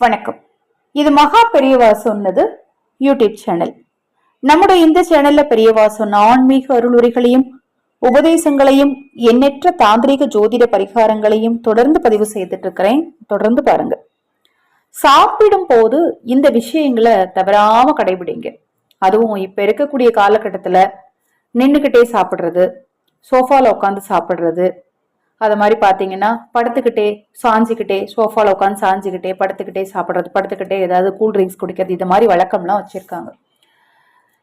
வணக்கம். இது மகா பெரியவா சொன்னது யூடியூப் சேனல் நம்முடைய இந்த சேனல்ல பெரியவா சொன்ன ஆன்மீக அருளுரைகளையும் உபதேசங்களையும் எண்ணற்ற தாந்திரிக ஜோதிட பரிகாரங்களையும் தொடர்ந்து பதிவு செய்துட்டு இருக்கிறேன் தொடர்ந்து பாருங்க. சாப்பிடும் போது இந்த விஷயங்களை தவறாம கடைபிடிங்க. அதுவும் இப்ப இருக்கக்கூடிய காலகட்டத்துல நின்றுகிட்டே சாப்பிடுறது சோஃபால உட்காந்து சாப்பிடுறது அதை மாதிரி பார்த்தீங்கன்னா படுத்துக்கிட்டே சாஞ்சிக்கிட்டே சோஃபாவில் உட்காந்து சாஞ்சிக்கிட்டே படுத்துக்கிட்டே சாப்பிட்றது படுத்துக்கிட்டே ஏதாவது கூல் ட்ரிங்க்ஸ் குடிக்கிறது இது மாதிரி வழக்கம்லாம் வச்சுருக்காங்க.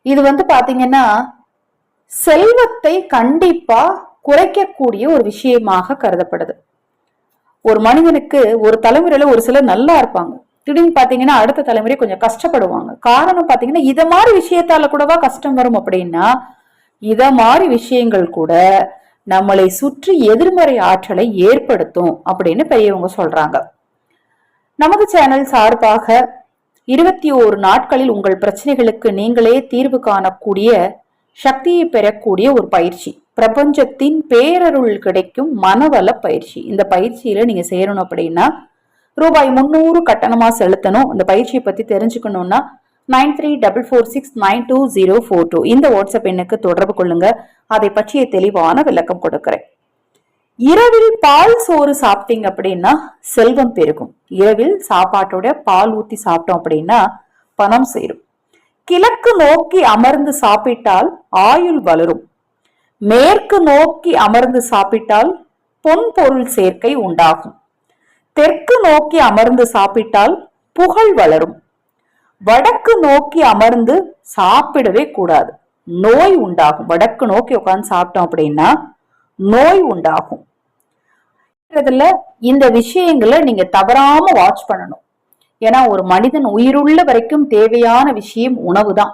இது வந்து பார்த்தீங்கன்னா செல்வத்தை கண்டிப்பாக குறைக்கக்கூடிய ஒரு விஷயமாக கருதப்படுது. ஒரு மனிதனுக்கு ஒரு தலைமுறையில் ஒரு சிலர் நல்லா இருப்பாங்க. திடீர்னு பார்த்தீங்கன்னா அடுத்த தலைமுறை கொஞ்சம் கஷ்டப்படுவாங்க. காரணம் பார்த்தீங்கன்னா இதை மாதிரி விஷயத்தால கூடவா கஷ்டம் வரும் அப்படின்னா இதை மாதிரி விஷயங்கள் கூட நம்மளை சுற்றி எதிர்மறை ஆற்றலை ஏற்படுத்தும் அப்படின்னு பெரியவங்க சொல்றாங்க. நமது சேனல் சார்பாக இருபத்தி ஓரு நாட்களில் உங்கள் பிரச்சனைகளுக்கு நீங்களே தீர்வு காணக்கூடிய சக்தியை பெறக்கூடிய ஒரு பயிற்சி. பிரபஞ்சத்தின் பேரருள் கிடைக்கும் மனவள பயிற்சி. இந்த பயிற்சியில நீங்க சேரணும் அப்படின்னா ரூபாய் முன்னூறு கட்டணமா செலுத்தணும். இந்த பயிற்சியை பத்தி தெரிஞ்சுக்கணும்னா nine three double four six nine two zero four two. இந்த வாட்ஸ்அப் எண்ணுக்கு தொடர்பு கொள்ளுங்க. அதை பற்றிய தெளிவான விளக்கம் கொடுக்கிறேன். இரவில் பால் சோறு சாப்பிட்டீங்க அப்படின்னா செல்வம் பெருகும். இரவில் சாப்பாட்டோட பால் ஊத்தி சாப்பிட்டோம் அப்படின்னா பணம் சேரும். கிழக்கு நோக்கி அமர்ந்து சாப்பிட்டால் ஆயுள் வளரும். மேற்கு நோக்கி அமர்ந்து சாப்பிட்டால் பொன் பொருள் சேர்க்கை உண்டாகும். தெற்கு நோக்கி அமர்ந்து சாப்பிட்டால் புகழ் வளரும். வடக்கு நோக்கி அமர்ந்து சாப்பிடவே கூடாது. நோய் உண்டாகும். வடக்கு நோக்கி உட்காந்து சாப்பிட்டோம் அப்படின்னா நோய் உண்டாகும். இந்த விஷயங்களை நீங்க தவறாம வாட்ச் பண்ணணும். ஏன்னா ஒரு மனிதன் உயிருள்ள வரைக்கும் தேவையான விஷயம் உணவு தான்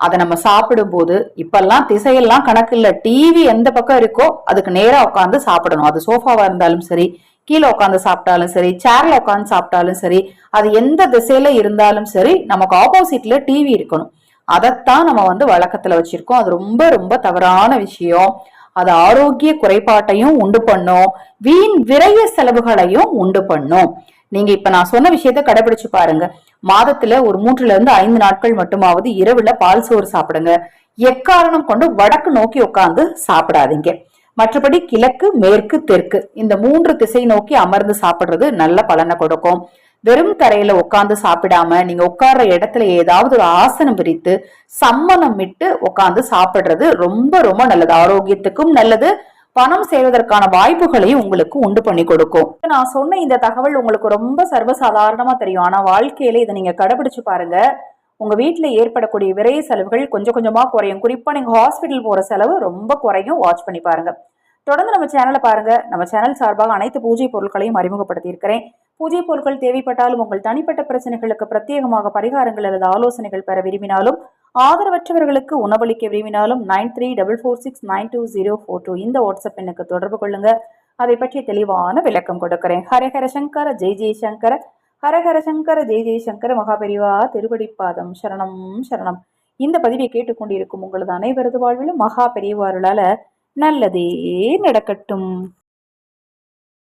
அதை நம்ம சாப்பிடும்போது இப்பெல்லாம் திசையெல்லாம் கணக்கு இல்லை. டிவி எந்த பக்கம் இருக்கோ அதுக்கு நேரா உட்காந்து சாப்பிடணும். அது சோஃபாவா இருந்தாலும் சரி கீழே உட்காந்து சாப்பிட்டாலும் சரி சேர்ல உட்காந்து சாப்பிட்டாலும் சரி அது எந்த திசையில இருந்தாலும் சரி நமக்கு ஆப்போசிட்ல டிவி இருக்கணும். அதைத்தான் நம்ம வந்து வழக்கத்துல வச்சிருக்கோம். அது ரொம்ப ரொம்ப தவறான விஷயம். அது ஆரோக்கிய குறைபாட்டையும் உண்டு பண்ணும். வீண் விரைய செலவுகளையும் உண்டு பண்ணும். நீங்க இப்ப நான் சொன்ன விஷயத்த கடைபிடிச்சு பாருங்க. மாதத்துல ஒரு மூன்றுல இருந்து ஐந்து நாட்கள் மட்டுமாவது இரவுல பால் சோறு சாப்பிடுங்க. எக்காரணம் கொண்டு வடக்கு நோக்கி உட்காந்து சாப்பிடாதீங்க. மற்றபடி கிழக்கு மேற்கு தெற்கு. இந்த மூன்று திசை நோக்கி அமர்ந்து சாப்பிடுறது நல்ல பலனை கொடுக்கும். வெறும் தரையில உட்காந்து சாப்பிடாம நீங்க உட்கார்ற இடத்துல ஏதாவது ஒரு ஆசனம் விரித்து சம்மணம் விட்டு உட்காந்து சாப்பிடுறது ரொம்ப ரொம்ப நல்லது. ஆரோக்கியத்துக்கும் நல்லது. பணம் செய்வதற்கான வாய்ப்புகளையும் உங்களுக்கு உண்டு பண்ணி கொடுக்கும். நான் சொன்ன இந்த தகவல் உங்களுக்கு ரொம்ப சர்வசாதாரணமா தெரியும். ஆனா வாழ்க்கையில இதை நீங்க கடைபிடிச்சு பாருங்க. உங்க வீட்டில் ஏற்படக்கூடிய விரைய செலவுகள் கொஞ்சம் கொஞ்சமா குறையும். குறிப்பா நீங்க ஹாஸ்பிட்டல் போற செலவு ரொம்ப குறையும். வாட்ச் பண்ணி பாருங்க. தொடர்ந்து நம்ம சேனலை பாருங்க. நம்ம சேனல் சார்பாக அனைத்து பூஜை பொருட்களையும் அறிமுகப்படுத்தியிருக்கிறேன். பூஜை பொருட்கள் தேவைப்பட்டாலும் உங்கள் தனிப்பட்ட பிரச்சனைகளுக்கு பிரத்யேகமாக பரிகாரங்கள் அல்லது ஆலோசனைகள் பெற விரும்பினாலும் ஆதரவற்றவர்களுக்கு உணவளிக்க விரும்பினாலும் nine three double four six nine two zero four two இந்த வாட்ஸ்அப் எனக்கு தொடர்பு கொள்ளுங்க. அதை பற்றி தெளிவான விளக்கம் கொடுக்கிறேன். ஹரஹர சங்கர ஜெய் ஜெய்சங்கர ஹரஹர சங்கர ஜெய் ஜெய் சங்கர. மகாபெரிவா திருவடிப்பாதம் சரணம் சரணம். இந்த பதிவை கேட்டுக்கொண்டிருக்கும் உங்களது அனைவரது வாழ்விலும் மகா பெரியவாருளால நல்லதே நடக்கட்டும்.